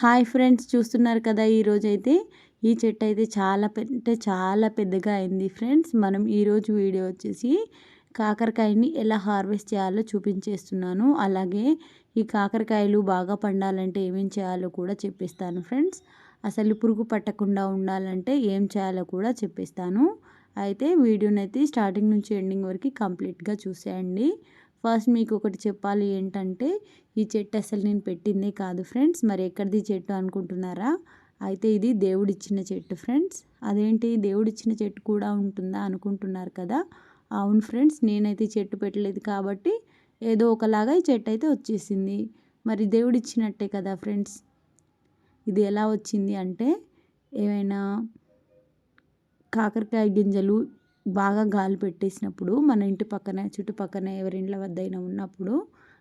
Hi friends చూస్తున్నారు కదా ఈరోజైతే ఈ చెట్టు అయితే చాలా అంటే చాలా పెద్దగా అయింది ఫ్రెండ్స్. మనం ఈరోజు వీడియో వచ్చేసి కాకరకాయని ఎలా హార్వెస్ట్ చేయాలో చూపించేస్తున్నాను. అలాగే ఈ కాకరకాయలు బాగా పండాలంటే ఏమేం చేయాలో కూడా చెప్పిస్తాను ఫ్రెండ్స్. అసలు పురుగు పట్టకుండా ఉండాలంటే ఏం చేయాలో కూడా చెప్పిస్తాను. అయితే వీడియోనైతే స్టార్టింగ్ నుంచి ఎండింగ్ వరకు కంప్లీట్గా చూసేయండి. ఫస్ట్ మీకు ఒకటి చెప్పాలి ఏంటంటే ఈ చెట్టు అసలు నేను పెట్టిందే కాదు ఫ్రెండ్స్. మరి ఎక్కడిది చెట్టు అనుకుంటున్నారా? అయితే ఇది దేవుడిచ్చిన చెట్టు ఫ్రెండ్స్. అదేంటి? దేవుడిచ్చిన చెట్టు కూడా ఉంటుందా అనుకుంటున్నారు కదా? అవును ఫ్రెండ్స్ నేనైతే చెట్టు పెట్టలేదు కాబట్టి ఏదో ఒకలాగా ఈ చెట్టు అయితే వచ్చేసింది. మరి దేవుడిచ్చినట్టే కదా ఫ్రెండ్స్. ఇది ఎలా వచ్చింది అంటే ఏమైనా కాకరకాయ గింజలు బాగా గాలి పెట్టేసినప్పుడు మన ఇంటి పక్కన చుట్టుపక్కన ఎవరిండ్ల వద్దైనా ఉన్నప్పుడు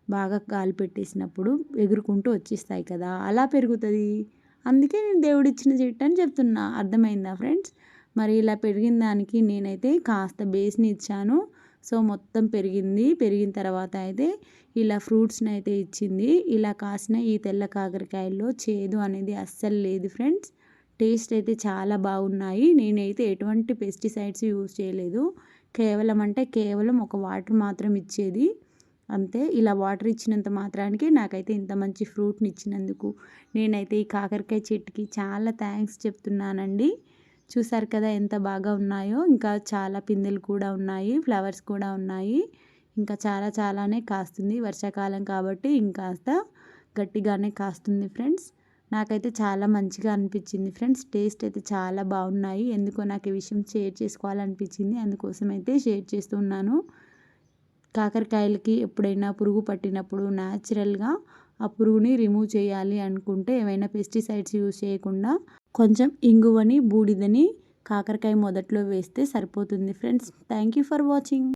బాగా గాలి పెట్టేసినప్పుడు ఎగురుకుంటూ వచ్చేస్తాయి కదా. అలా పెరుగుతుంది. అందుకే నేను దేవుడిచ్చిన చెట్టు అని చెప్తున్నా. అర్థమైందా ఫ్రెండ్స్? మరి ఇలా పెరిగిన దానికి నేనైతే కాస్త బేస్ని ఇచ్చాను. సో మొత్తం పెరిగింది. పెరిగిన తర్వాత అయితే ఇలా ఫ్రూట్స్ని అయితే ఇచ్చింది. ఇలా కాసిన ఈ తెల్ల కాకరకాయల్లో చేదు అనేది అస్సలు లేదు ఫ్రెండ్స్. టేస్ట్ అయితే చాలా బాగున్నాయి. నేనైతే ఎటువంటి పెస్టిసైడ్స్ యూజ్ చేయలేదు. కేవలం అంటే కేవలం ఒక వాటర్ మాత్రం ఇచ్చేది. అంతే. ఇలా వాటర్ ఇచ్చినంత మాత్రానికి నాకైతే ఇంత మంచి ఫ్రూట్ని ఇచ్చినందుకు. నేనైతే ఈ కాకరకాయ చెట్టుకి చాలా థ్యాంక్స్ చెప్తున్నానండి. చూసారు కదా ఎంత బాగా ఉన్నాయో. ఇంకా చాలా పిందెలు కూడా ఉన్నాయి. ఫ్లవర్స్ కూడా ఉన్నాయి. ఇంకా చాలా చాలానే కాస్తుంది. వర్షాకాలం కాబట్టి ఇంకాస్త గట్టిగానే కాస్తుంది ఫ్రెండ్స్. నాకైతే చాలా మంచిగా అనిపించింది ఫ్రెండ్స్. టేస్ట్ అయితే చాలా బాగున్నాయి. ఎందుకో నాకు ఈ విషయం షేర్ చేసుకోవాలనిపించింది. అందుకోసం అయితే షేర్ చేస్తున్నాను కాకరకాయలకి ఎప్పుడైనా పురుగు పట్టినప్పుడు న్యాచురల్గా ఆ పురుగుని రిమూవ్ చేయాలి అనుకుంటే ఏమైనా పెస్టిసైడ్స్ యూజ్ చేయకుండా కొంచెం ఇంగువని బూడిదని కాకరకాయ మొదట్లో వేస్తే సరిపోతుంది friends. Thank you for watching.